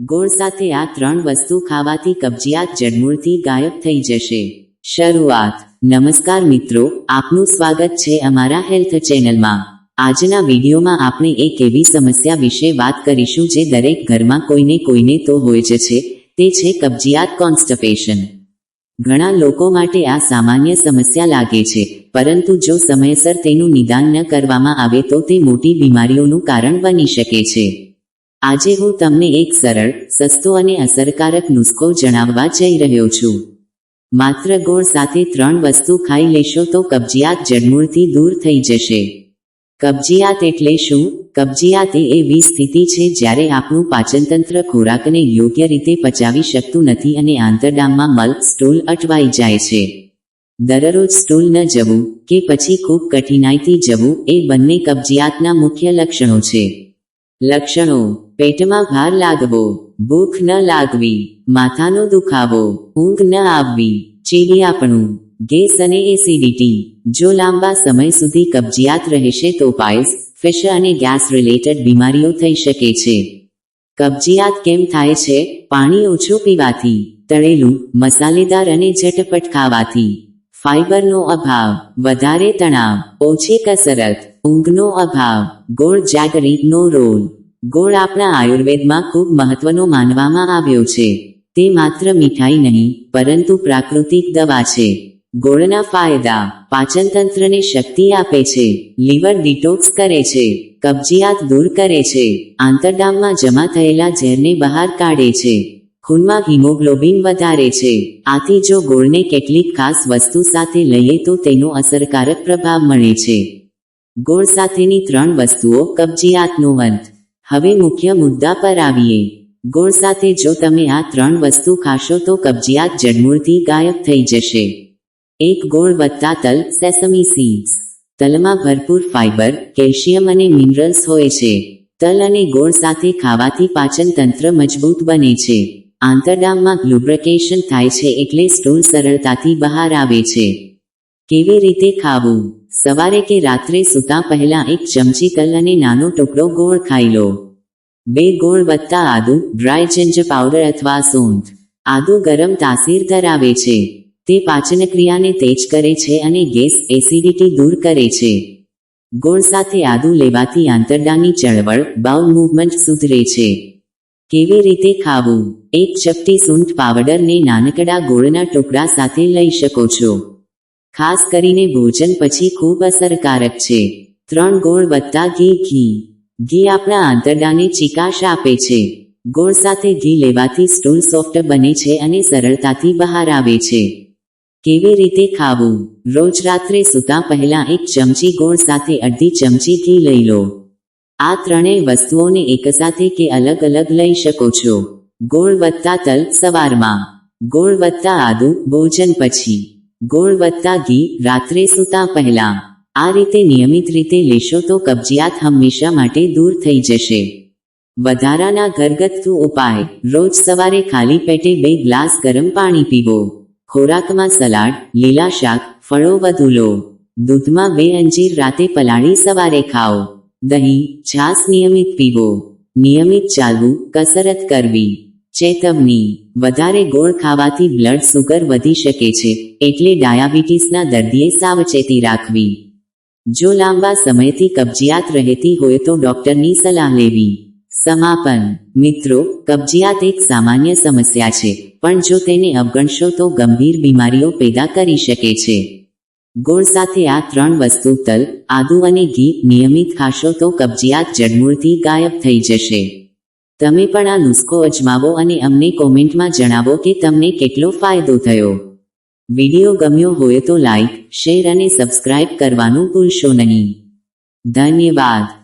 ગોળ સાથે આ ત્રણ વસ્તુ ખાવાથી કબજિયાત જડમૂળથી ગાયબ થઈ જશે. શરૂઆત. નમસ્કાર મિત્રો, આપનું સ્વાગત છે અમારા હેલ્થ ચેનલમાં. આજના વિડીયોમાં આપણે એક એવી સમસ્યા વિશે વાત કરીશું જે દરેક ઘરમાં કોઈને કોઈને તો હોય જ છે, તે છે કબજિયાત કોન્સ્ટપેશન. ઘણા લોકો માટે આ સામાન્ય સમસ્યા લાગે છે, પરંતુ જો સમયસર તેનું નિદાન ન કરવામાં આવે તો તે મોટી બીમારીઓનું કારણ બની શકે છે. આજે હું તમને એક સરળ, સસ્તો અને અસરકારક નુસ્ખો જણાવવા જઈ રહ્યો છું. માત્ર ગોળ સાથે ત્રણ વસ્તુ ખાઈ લેશો તો કબજિયાત જડમૂળથી દૂર થઈ જશે. કબજિયાત એટલે શું? કબજિયાત એ એવી સ્થિતિ છે જ્યારે આપણું પાચનતંત્ર ખોરાકને યોગ્ય રીતે પચાવી શકતું નથી અને આંતરડામાં મલ સ્ટૂલ અટવાઈ જાય છે. દરરોજ સ્ટૂલ ન જવું કે પછી ખૂબ કઠિનાઈથી જવું એ બંને કબજિયાતના મુખ્ય લક્ષણો છે. લક્ષણો, પેટમાં ભાર લાગવો, ભૂખ ન લાગવી, માથાનો દુખાવો, ઊંઘ ન આવવી, ચીડિયાપણું, ગેસ અને એસિડિટી. જો લાંબા સમય સુધી કબજિયાત રહેશે તો પાઇલ્સ ફિશ અને ગેસ રિલેટેડ બીમારીઓ થઈ શકે છે. કબજિયાત કેમ થાય છે? પાણી ઓછું પીવાથી, તળેલું, મસાલેદાર અને ઝટપટ ખાવાથી. ફાઇબરનો અભાવ, વધારે તણાવ, ઓછી કસરત, ઊંઘનો અભાવ, ગોળ જાગરીનો રોલ. ગોળ આપણા આયુર્વેદમાં ખૂબ મહત્વનો માનવામાં આવ્યો છે. તે માત્ર મીઠાઈ નહીં, પરંતુ પ્રાકૃતિક દવા છે. ગોળના ફાયદા, પાચનતંત્રને શક્તિ આપે છે. લીવર ડિટોક્સ કરે છે. કબજિયાત દૂર કરે છે. આંતરડામમાં જમા થયેલા ઝેરને બહાર કાઢે છે. ખૂનમાં હિમોગ્લોબિન વધારે છે. આથી જો ગોળને કેટલીક ખાસ વસ્તુ સાથે લઈએ તો તેનો અસરકારક પ્રભાવ મળે છે. ગોળ સાથેની ત્રણ વસ્તુઓ કબજિયાતનો અંત હવે મુખ્ય મુદ્દા પર આવીએ. ગોળ સાથે જો તમે આ ત્રણ વસ્તુ ખાશો તો કબજિયાત જડમૂળથી ગાયબ થઈ જશે. એક ગોળ વત્તા તલ સેસમી સીડ્સ. તલમાં ભરપૂર ફાઇબર કેલ્શિયમ અને મિનરલ્સ હોય છે. તલ અને ગોળ સાથે ખાવાથી પાચન તંત્ર મજબૂત બને છે. આંતરડામમાં લુબ્રકેશન થાય છે એટલે સ્ટૂલ સરળતાથી બહાર આવે છે. કેવી રીતે ખાવું? સવારે કે રાત્રે સૂતા પહેલા એક ચમચી તલ અને નાનો ટુકડો ગોળ ખાઈ લો. બે ગોળ વત્તા આદુ ડ્રાય જિંજર પાવડર અથવા સૂંઠ. આદુ ગરમ તાસીર ધરાવે છે. તે પાચનક્રિયાને તેજ કરે છે અને ગેસ એસિડિટી દૂર કરે છે. ગોળ સાથે આદુ લેવાથી આંતરડાની ચળવળ બાઉલ મૂવમેન્ટ સુધરે છે. કેવી રીતે ખાવું? એક ચપટી સૂંઠ પાવડરને નાનકડા ગોળના ટુકડા સાથે લઈ શકો છો. ખાસ કરીને ભોજન પછી ખૂબ અસરકારક છે. ત્રણ ગોળ વત્તા ઘી. ઘી. ઘી આપણા આંતરડાને ચિકાશ આપે છે. ગોળ સાથે ઘી લેવાથી સ્ટૂલ સોફ્ટ બને છે અને સરળતાથી બહાર આવે છે. કેવી રીતે ખાવું? રોજ રાત્રે સૂતા પહેલા એક ચમચી ગોળ સાથે અડધી ચમચી ઘી લઈ લો. આ ત્રણેય વસ્તુઓને એકસાથે કે અલગ અલગ લઈ શકો છો. ગોળ વત્તા તલ સવારમાં. ગોળ વત્તા આદુ ભોજન પછી. ગોળ વત્તા ઘી રાત્રે સૂતા પહેલા. આ રીતે નિયમિત રીતે લેશો તો કબજિયાત હંમેશા માટે દૂર થઈ જશે. વધારાના ઘરગથ્થુ ઉપાય. રોજ સવારે ખાલી પેટે બે ગ્લાસ ગરમ પાણી પીવો. ખોરાકમાં સલાડ, લીલા શાક, ફળો વધુ લો. દૂધમાં બે અંજીર રાતે પલાળી સવારે ખાઓ. દહીં છાસ નિયમિત પીવો. નિયમિત ચાલવું, કસરત કરવી. ચેતવણી. વધારે ગોળ ખાવાથી બ્લડ સુગર વધી શકે છે, એટલે ડાયાબિટીસના દર્દીએ સાવચેતી રાખવી. જો લાંબા સમયથી કબજિયાત રહેતી હોય તો ડોક્ટરની સલાહ લેવી. સમાપન. મિત્રો, કબજિયાત એક સામાન્ય સમસ્યા છે, પણ જો તેને અવગણશો તો ગંભીર બીમારીઓ પેદા કરી શકે છે. ગોળ સાથે આ ત્રણ વસ્તુ, તલ, આદુ અને ઘી નિયમિત ખાશો તો કબજિયાત જડમૂળથી ગાયબ થઈ જશે. તમે પણ આ નુસ્ખો અજમાવો અને અમને કોમેન્ટમાં જણાવો કે તમને કેટલો ફાયદો થયો. વીડિયો ગમ્યો હોય તો લાઈક, શેર અને સબસ્ક્રાઇબ કરવાનું ભૂલશો નહીં. ધન્યવાદ.